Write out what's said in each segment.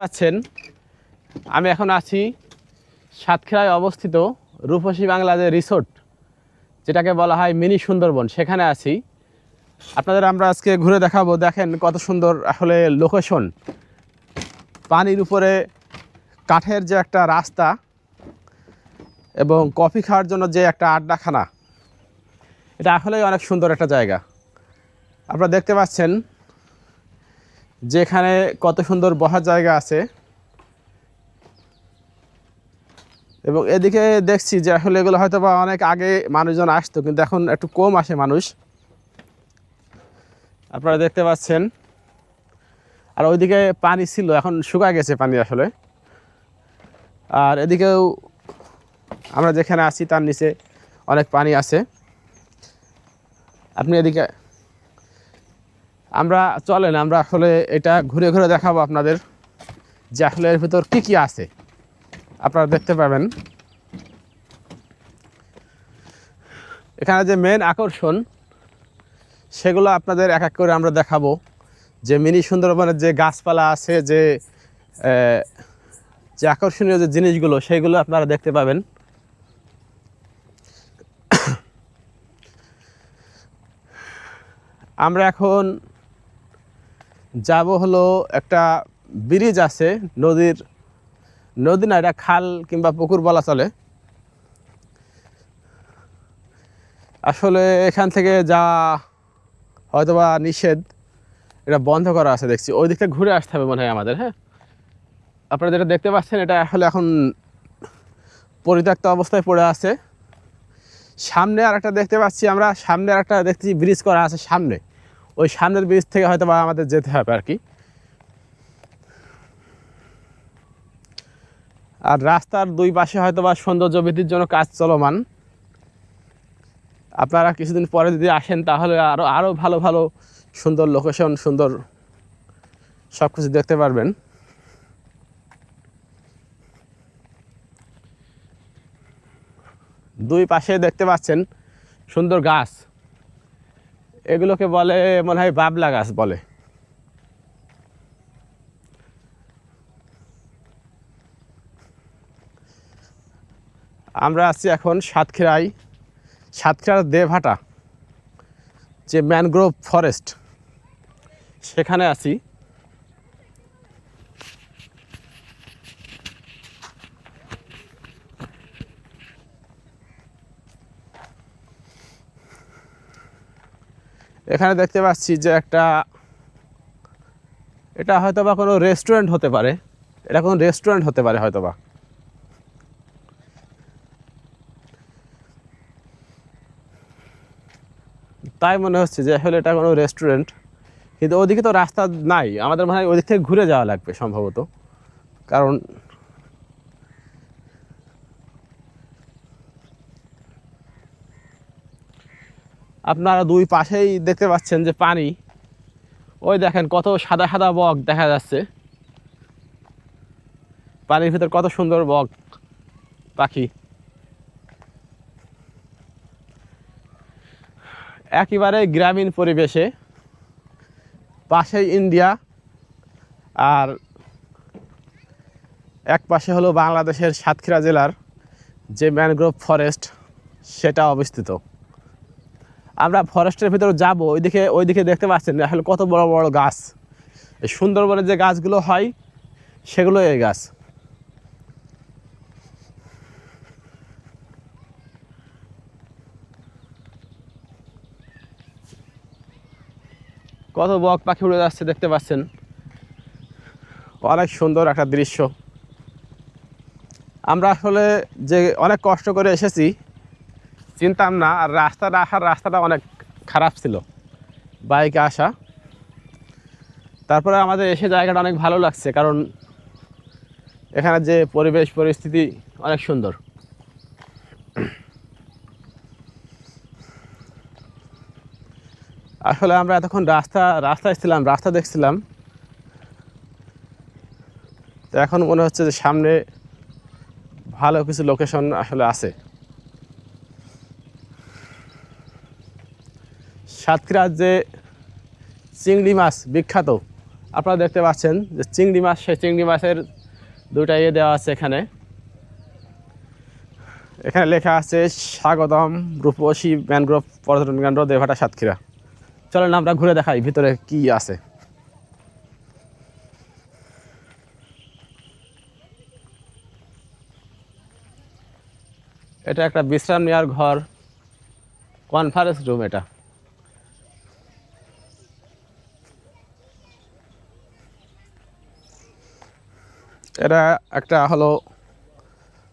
পাচ্ছেন। আমি এখন আছি সাতক্ষীরায় অবস্থিত রূপসী বাংলা যে রিসোর্ট, যেটাকে বলা হয় মিনি সুন্দরবন। সেখানে আছি। আপনাদের আমরা আজকে ঘুরে দেখাবো, দেখেন কত সুন্দর আসলে লোকেশন। পানির উপরে কাঠের যে একটা রাস্তা এবং কফি খাওয়ার জন্য যে একটা আড্ডাখানা, এটা আসলেই অনেক সুন্দর একটা জায়গা। আপনারা দেখতে পাচ্ছেন যেখানে কত সুন্দর বসার জায়গা আছে। এবং এদিকে দেখছি যে আসলে এগুলো হয়তো বা অনেক আগে মানুষজন আসতো, কিন্তু এখন একটু কম আসে মানুষ। আপনারা দেখতে পাচ্ছেন। আর ওইদিকে পানি ছিল, এখন শুকা গেছে পানি আসলে। আর এদিকেও আমরা যেখানে আছি, তার নিচে অনেক পানি আছে। আপনি এদিকে আমরা, চলেন, আমরা আসলে এটা ঘুরে ঘুরে দেখাবো আপনাদের যে আসলে এর ভিতর কী কী আছে। আপনারা দেখতে পাবেন। এখানে যে মেন আকর্ষণ, সেগুলো আপনাদের এক এক করে আমরা দেখাবো। যে মিনি সুন্দরবনের যে গাছপালা আছে, যে যে আকর্ষণীয় যে জিনিসগুলো, সেগুলো আপনারা দেখতে পাবেন। আমরা এখন যাব হলো একটা ব্রিজ আছে, নদীর, নদী না, এটা খাল কিংবা পুকুর বলা চলে। আসলে এখান থেকে যা হয়তোবা নিষেধ, এটা বন্ধ করা আছে দেখছি। ওই দিকটা ঘুরে আসতে হবে মনে হয় আমাদের হ্যাঁ? আপনারা যেটা দেখতে পাচ্ছেন, এটা আসলে এখন পরিত্যক্ত অবস্থায় পড়ে আছে। সামনে আর একটা দেখতে পাচ্ছি আমরা, সামনে আর একটা দেখতেছি ব্রিজ করা আছে সামনে। ওই সামনের ব্রিজ থেকে হয়তো বা আমাদের যেতে হবে আর কি। আর রাস্তার দুই পাশে হয়তো বা সৌন্দর্য বৃদ্ধির জন্য কাজ চলমান। আপনারা কিছুদিন পরে যদি আসেন, তাহলে আরও আরও ভালো ভালো সুন্দর লোকেশন সুন্দর সব কিছু দেখতে পারবেন। দুই পাশে দেখতে পাচ্ছেন সুন্দর গাছ। এগুলোকে বলে, মনে হয় বাবলা গাছ বলে। আমরা আছি এখন সাতক্ষীরাই সাতক্ষীরার দেভাটা, যে ম্যানগ্রোভ ফরেস্ট। সেখানে আছি। এখানে দেখতে পাচ্ছি যে একটা, এটা হয়তো বা কোনো রেস্টুরেন্ট হতে পারে। এটা কোনো রেস্টুরেন্ট হতে পারে হয়তো বা তাই মনে হচ্ছে যে আসলে এটা কোনো রেস্টুরেন্ট কিন্তু ওদিকে তো রাস্তা নাই। আমাদের মনে হয় ওদিক থেকে ঘুরে যাওয়া লাগবে সম্ভবত। কারণ আপনারা দুই পাশেই দেখতে পাচ্ছেন যে পানি। ওই দেখেন কত সাদা সাদা বক দেখা যাচ্ছে। পানির ভিতর কত সুন্দর বক, পাখি। একেবারে গ্রামীণ পরিবেশে। পাশেই ইন্ডিয়া। আর এক পাশে হলো বাংলাদেশের সাতক্ষীরা জেলার যে ম্যানগ্রোভ ফরেস্ট, সেটা অবস্থিত। আমরা ফরেস্টের ভিতরে যাব, ওইদিকে ওইদিকে দেখতে পাচ্ছেন আসলে কত বড় বড় গাছ। এই সুন্দরবনের যে গাছগুলো হয় সেগুলো এই গাছ। কত বক পাখি উড়ে যাচ্ছে দেখতে পাচ্ছেন। অনেক সুন্দর একটা দৃশ্য। আমরা আসলে যে অনেক কষ্ট করে এসেছি চিনতাম না, আর রাস্তাটা আসার রাস্তাটা অনেক খারাপ ছিল। বাইকে আসা। তারপরে আমাদের এসে জায়গাটা অনেক ভালো লাগছে, কারণ এখানে যে পরিবেশ, পরিস্থিতি অনেক সুন্দর। আসলে আমরা এতক্ষণ রাস্তা, রাস্তায় ছিলাম, রাস্তা দেখছিলাম। তো এখন মনে হচ্ছে যে সামনে ভালো কিছু লোকেশন আসলে আছে। সাতক্ষীরার যে চিংড়ি মাছ বিখ্যাত। আপনারা দেখতে পাচ্ছেন যে চিংড়ি মাছ, সেই চিংড়ি মাছের দুটা ইয়ে দেওয়া আছে এখানে। এখানে লেখা আছে, স্বাগতম রূপসী ম্যানগ্রোভ পর্যটন কেন্দ্র দেভাটা সাতক্ষীরা। চলেন আমরা ঘুরে দেখাই ভিতরে কি আছে। এটা একটা বিশ্রাম নেওয়ার ঘর কনফারেন্স রুম এটা। এটা একটা হলো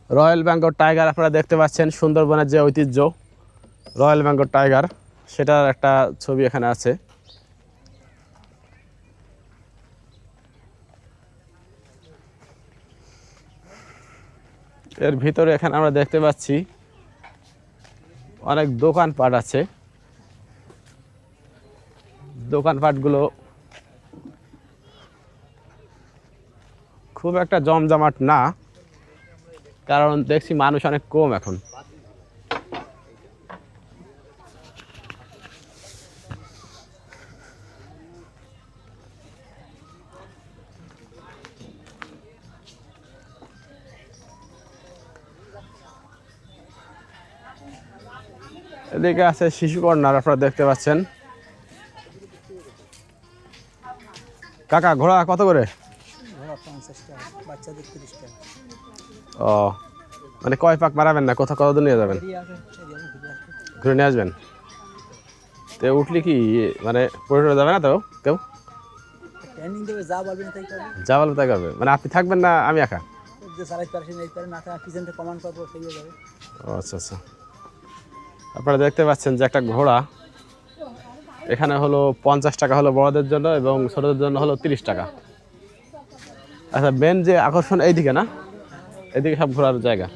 রয়্যাল বেঙ্গল টাইগার, আপনারা দেখতে পাচ্ছেন সুন্দরবনের যে ঐতিহ্য, রয়্যাল বেঙ্গল টাইগার, সেটার একটা ছবি এখানে আছে। এর ভিতরে এখানে আমরা দেখতে পাচ্ছি অনেক দোকানপাট আছে। দোকানপাটগুলো খুব একটা জমজমাট না, কারণ দেখছি মানুষ অনেক কম এখন। এদিকে আছে শিশু কর্নার আপনারা দেখতে পাচ্ছেন। কাকা, ঘোড়া কত করে? বাচ্চাদের তিরিশ টাকা ও মানে কয় পাক মারাবেন না? কোথাও কত নিয়ে যাবেন? ঘুরে নিয়ে আসবেন? তো উঠলে কি মানে পড়ে যাবে না তো কেউ? যা বলবে তাই করবে। মানে আপনি থাকবেন না আমি একা? আচ্ছা আচ্ছা। আপনারা দেখতে পাচ্ছেন যে একটা ঘোড়া এখানে হলো পঞ্চাশ টাকা হলো বড়দের জন্য এবং ছোটদের জন্য হলো তিরিশ টাকা। আচ্ছা মেন যে আকর্ষণ এইদিকে না? এদিকে সব ঘোরার জায়গা।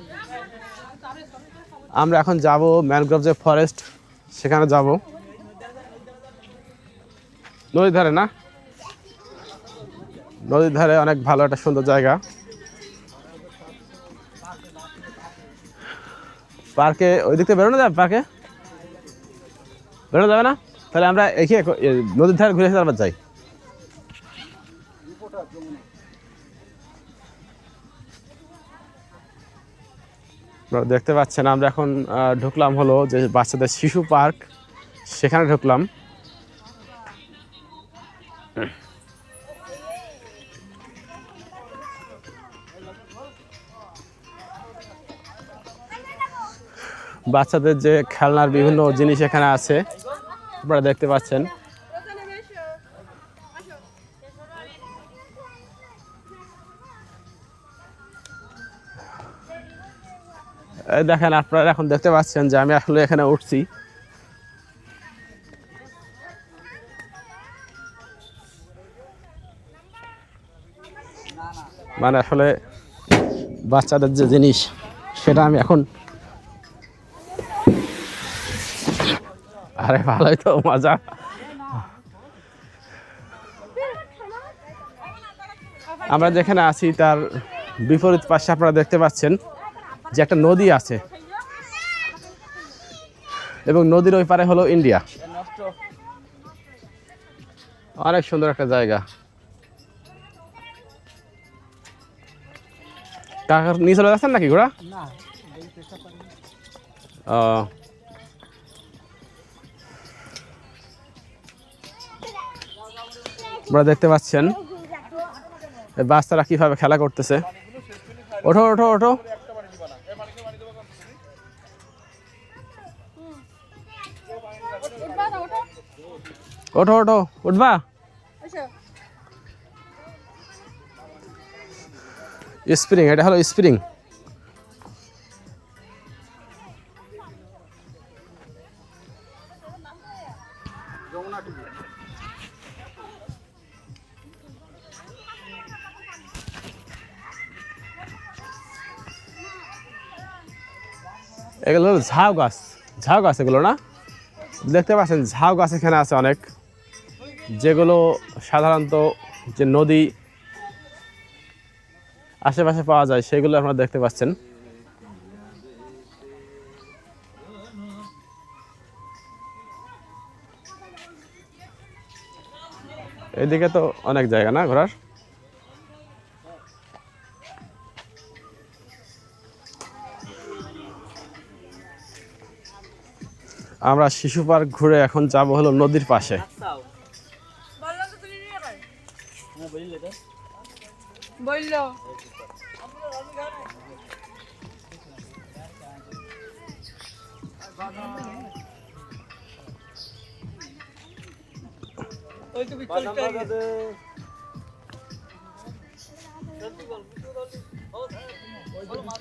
আমরা এখন যাব ম্যানগ্রোভ যে ফরেস্ট সেখানে যাব। নদীর ধারে না? নদীর ধারে অনেক ভালো একটা সুন্দর জায়গা। পার্কে ওই দিক থেকে বেরোনো যাবে পার্কে? বেরোনো যাবে না? তাহলে আমরা এখানে নদীর ধারে ঘুরে তারপর যাই। আপনারা দেখতে পাচ্ছেন, আমরা এখন ঢুকলাম হলো যে বাচ্চাদের শিশু পার্ক। সেখানে ঢুকলাম। বাচ্চাদের যে খেলনার বিভিন্ন জিনিস এখানে আছে, আপনারা দেখতে পাচ্ছেন। দেখেন আপনারা এখন দেখতে পাচ্ছেন যে আমি আসলে এখানে উঠছি। মানে আসলে বাচ্চাদের যে জিনিস, সেটা আমি এখন আরে ভালোই তো, মজা। আমরা যেখানে আছি, তার বিপরীত পাশে আপনারা দেখতে পাচ্ছেন। যে একটা নদী আছে। এবং নদীর ওই পারে হলো ইন্ডিয়া। অনেক সুন্দর একটা জায়গা। কাকার নিয়ে চলে যাচ্ছেন নাকি ঘোড়া? ও। আপনারা দেখতে পাচ্ছেন বাচ্চারা কীভাবে খেলা করতেছে। ওঠো ওঠো ওঠো। ওঠো ওঠো উঠবা? স্প্রিং এটা হলো স্প্রিং। এগুলো ঝাউ গাছ। ঝাউ গাছ এগুলো না? দেখতে পাচ্ছেন ঝাউ গাছ এখানে আছে অনেক। যেগুলো সাধারণত যে নদী আশেপাশে পাওয়া যায়, সেগুলো আপনারা দেখতে পাচ্ছেন। এদিকে তো অনেক জায়গা না ঘোরার? আমরা শিশু পার্ক ঘুরে এখন যাব হলো নদীর পাশে। বলল। ওই তো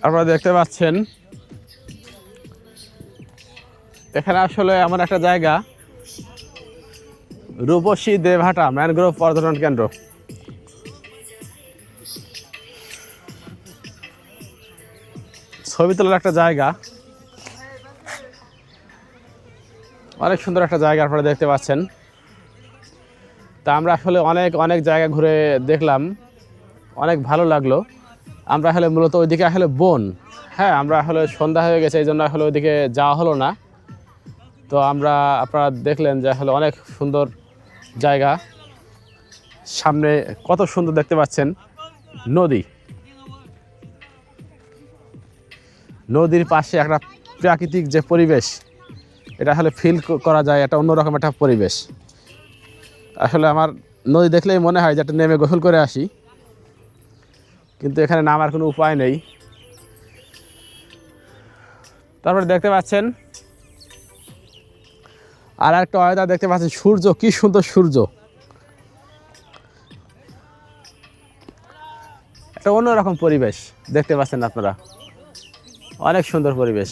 আপনারা দেখতে পাচ্ছেন এখানে আসলে এমন একটা জায়গা রূপসী দেভাটা ম্যানগ্রোভ পর্যটন কেন্দ্র। ছবি তোলার একটা জায়গা। অনেক সুন্দর একটা জায়গা আপনারা দেখতে পাচ্ছেন। তা আমরা আসলে অনেক অনেক জায়গা ঘুরে দেখলাম। অনেক ভালো লাগল। আমরা আসলে মূলত ওইদিকে আসলে বন। হ্যাঁ আমরা আসলে সন্ধ্যা হয়ে গেছে এই জন্য আসলে ওইদিকে যাওয়া হলো না। তো আমরা, আপনারা দেখলেন যে আসলে অনেক সুন্দর জায়গা। সামনে কত সুন্দর দেখতে পাচ্ছেন। নদী। নদীর পাশে একটা প্রাকৃতিক যে পরিবেশ, এটা আসলে ফিল করা যায় একটা অন্যরকম একটা পরিবেশ। আসলে আমার নদী দেখলেই মনে হয় যে একটা নেমে গোসল করে আসি, কিন্তু এখানে নামার কোনো উপায় নেই। তারপরে দেখতে পাচ্ছেন, আর একটা অয়দা দেখতে পাচ্ছেন, সূর্য, কি সুন্দর সূর্য। একটা অন্যরকম পরিবেশ দেখতে পাচ্ছেন আপনারা। অনেক সুন্দর পরিবেশ।